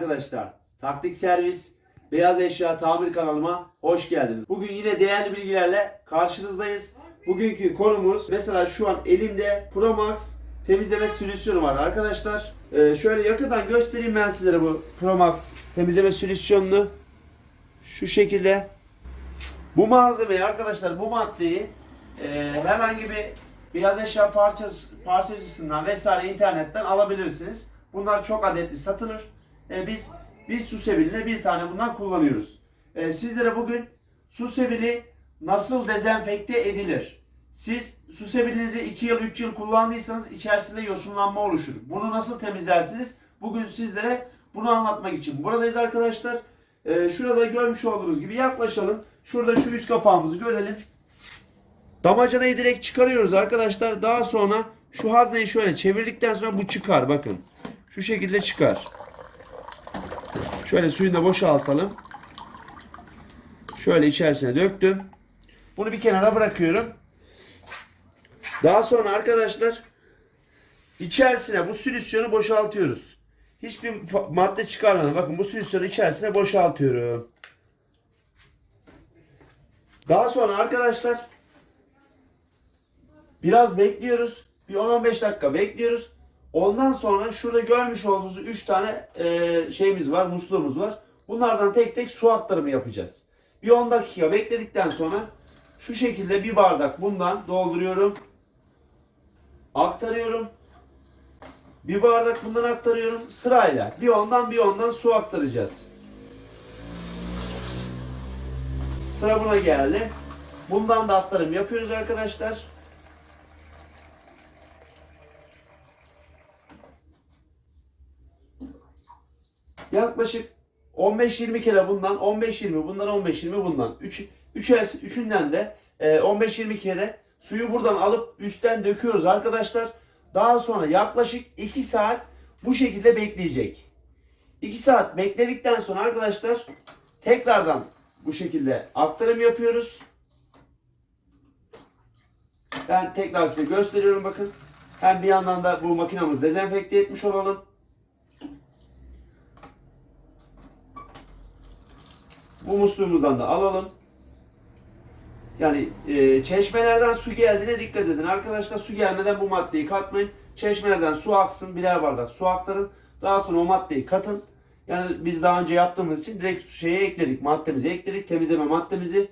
arkadaşlar. Taktik servis, beyaz eşya tamir kanalıma hoş geldiniz. Bugün yine değerli bilgilerle karşınızdayız. Bugünkü konumuz mesela şu an elimde Pro Max temizleme solüsyonu var arkadaşlar. Ee, şöyle yakından göstereyim ben sizlere bu Pro Max temizleme solüsyonunu. Şu şekilde. Bu malzemeyi arkadaşlar bu maddeyi e, herhangi bir beyaz eşya parçası, parçacısından vesaire internetten alabilirsiniz. Bunlar çok adetli satılır. E, biz biz su sebiline bir tane bundan kullanıyoruz. E, sizlere bugün su sebili nasıl dezenfekte edilir? Siz su sebilinizi 2 yıl 3 yıl kullandıysanız içerisinde yosunlanma oluşur. Bunu nasıl temizlersiniz? Bugün sizlere bunu anlatmak için buradayız arkadaşlar. E, şurada görmüş olduğunuz gibi yaklaşalım. Şurada şu üst kapağımızı görelim. Damacanayı direkt çıkarıyoruz arkadaşlar. Daha sonra şu hazneyi şöyle çevirdikten sonra bu çıkar bakın. Şu şekilde çıkar. Şöyle suyunu da boşaltalım. Şöyle içerisine döktüm. Bunu bir kenara bırakıyorum. Daha sonra arkadaşlar içerisine bu solüsyonu boşaltıyoruz. Hiçbir madde çıkarmadan bakın bu solüsyonu içerisine boşaltıyorum. Daha sonra arkadaşlar biraz bekliyoruz. Bir 10-15 dakika bekliyoruz. Ondan sonra şurada görmüş olduğunuz 3 tane e, şeyimiz var, musluğumuz var. Bunlardan tek tek su aktarımı yapacağız. Bir 10 dakika bekledikten sonra şu şekilde bir bardak bundan dolduruyorum. Aktarıyorum. Bir bardak bundan aktarıyorum sırayla. Bir ondan bir ondan su aktaracağız. Sıra buna geldi. Bundan da aktarım yapıyoruz arkadaşlar. Yaklaşık 15-20 kere bundan, 15-20 bundan, 15-20 bundan. Üç, üçersi, üçünden de e, 15-20 kere suyu buradan alıp üstten döküyoruz arkadaşlar. Daha sonra yaklaşık 2 saat bu şekilde bekleyecek. 2 saat bekledikten sonra arkadaşlar tekrardan bu şekilde aktarım yapıyoruz. Ben tekrar size gösteriyorum bakın. Hem bir yandan da bu makinamızı dezenfekte etmiş olalım. Bu musluğumuzdan da alalım. Yani e, çeşmelerden su geldiğine dikkat edin. Arkadaşlar su gelmeden bu maddeyi katmayın. Çeşmelerden su aksın. Birer bardak su aktarın. Daha sonra o maddeyi katın. Yani biz daha önce yaptığımız için direkt şeye ekledik. Maddemizi ekledik. Temizleme maddemizi.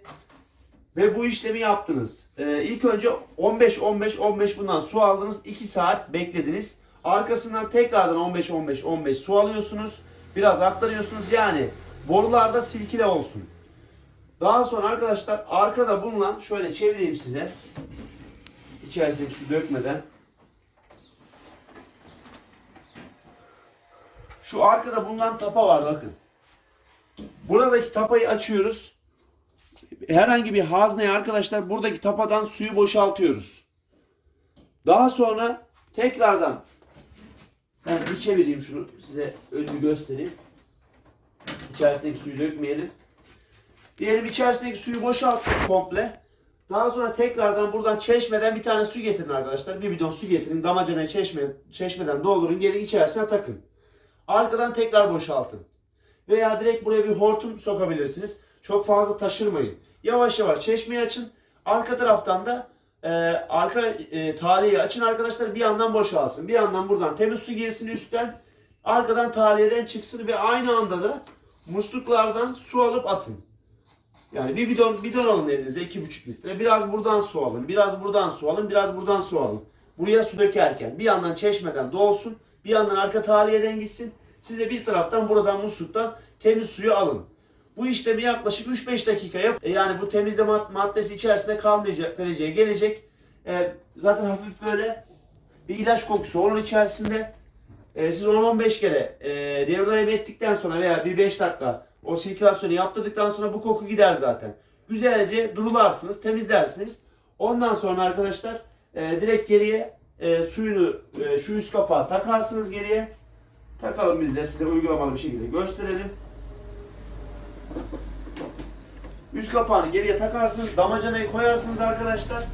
Ve bu işlemi yaptınız. Ee, ilk önce 15 15 15 bundan su aldınız. 2 saat beklediniz. Arkasından tekrardan 15 15 15 su alıyorsunuz. Biraz aktarıyorsunuz. Yani borularda silkile olsun. Daha sonra arkadaşlar arkada bulunan şöyle çevireyim size. İçerisindeki su dökmeden. Şu arkada bulunan tapa var bakın. Buradaki tapayı açıyoruz. Herhangi bir hazneye arkadaşlar buradaki tapadan suyu boşaltıyoruz. Daha sonra tekrardan ben bir çevireyim şunu size önünü göstereyim. İçerisindeki suyu dökmeyelim. Diyelim içerisindeki suyu boşalttık komple. Daha sonra tekrardan buradan çeşmeden bir tane su getirin arkadaşlar. Bir bidon su getirin. Damacanaya çeşme, çeşmeden doldurun. Geri içerisine takın. Arkadan tekrar boşaltın. Veya direkt buraya bir hortum sokabilirsiniz. Çok fazla taşırmayın. Yavaş yavaş çeşmeyi açın. Arka taraftan da e, arka e, taliyeyi açın arkadaşlar. Bir yandan boşalsın. Bir yandan buradan temiz su girsin üstten. Arkadan taliyeden çıksın ve aynı anda da musluklardan su alıp atın. Yani bir bidon bidon alın elinize 2,5 litre. Biraz buradan su alın. Biraz buradan su alın. Biraz buradan su alın. Buraya su dökerken bir yandan çeşmeden dolsun. Bir yandan arka taliyeden gitsin. Siz de bir taraftan buradan musluktan temiz suyu alın. Bu işlemi yaklaşık 3-5 dakika yap. E yani bu temizleme mad- maddesi içerisinde kalmayacak dereceye gelecek. E, zaten hafif böyle bir ilaç kokusu olur içerisinde. E, siz 10-15 kere e, devre ettikten sonra veya bir 5 dakika o sirkülasyonu yaptırdıktan sonra bu koku gider zaten. Güzelce durularsınız, temizlersiniz. Ondan sonra arkadaşlar e, direkt geriye e, suyunu e, şu üst kapağı takarsınız geriye. Takalım biz de size uygulamalı bir şekilde gösterelim. Üst kapağını geriye takarsınız. Damacanayı koyarsınız arkadaşlar.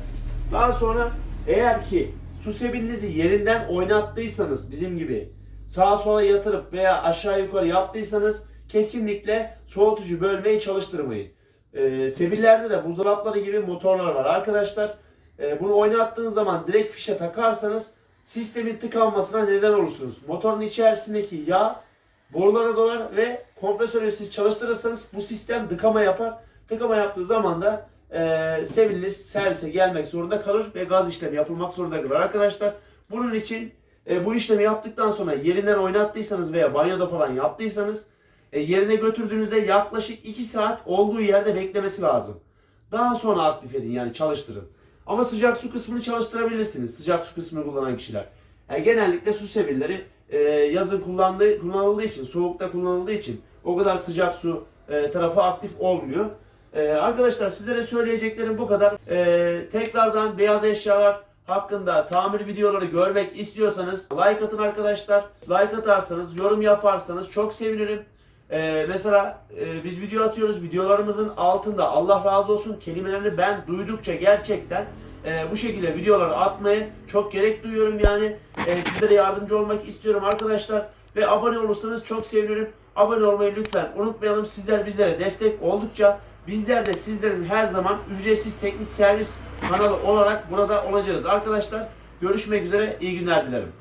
Daha sonra eğer ki su sebilinizi yerinden oynattıysanız bizim gibi sağa sola yatırıp veya aşağı yukarı yaptıysanız kesinlikle soğutucu bölmeyi çalıştırmayın. Ee, sebillerde de buzdolapları gibi motorlar var arkadaşlar. Ee, bunu oynattığınız zaman direkt fişe takarsanız sistemin tıkanmasına neden olursunuz. Motorun içerisindeki yağ borulara dolar ve kompresörü siz çalıştırırsanız bu sistem tıkama yapar. Tıkama yaptığı zaman da e, sebiliniz servise gelmek zorunda kalır ve gaz işlemi yapılmak zorunda kalır arkadaşlar. Bunun için e, bu işlemi yaptıktan sonra yerinden oynattıysanız veya banyoda falan yaptıysanız e, yerine götürdüğünüzde yaklaşık 2 saat olduğu yerde beklemesi lazım. Daha sonra aktif edin yani çalıştırın. Ama sıcak su kısmını çalıştırabilirsiniz. Sıcak su kısmını kullanan kişiler. Yani genellikle su sebilleri e, yazın kullandığı, kullanıldığı için, soğukta kullanıldığı için o kadar sıcak su e, tarafı aktif olmuyor. E, arkadaşlar sizlere söyleyeceklerim bu kadar. E, tekrardan beyaz eşyalar hakkında tamir videoları görmek istiyorsanız like atın arkadaşlar. Like atarsanız, yorum yaparsanız çok sevinirim. Ee, mesela e, biz video atıyoruz. Videolarımızın altında Allah razı olsun kelimelerini ben duydukça gerçekten e, bu şekilde videoları atmayı çok gerek duyuyorum yani. E, sizlere yardımcı olmak istiyorum arkadaşlar. Ve abone olursanız çok sevinirim. Abone olmayı lütfen unutmayalım. Sizler bizlere destek oldukça bizler de sizlerin her zaman ücretsiz teknik servis kanalı olarak burada olacağız. Arkadaşlar görüşmek üzere. iyi günler dilerim.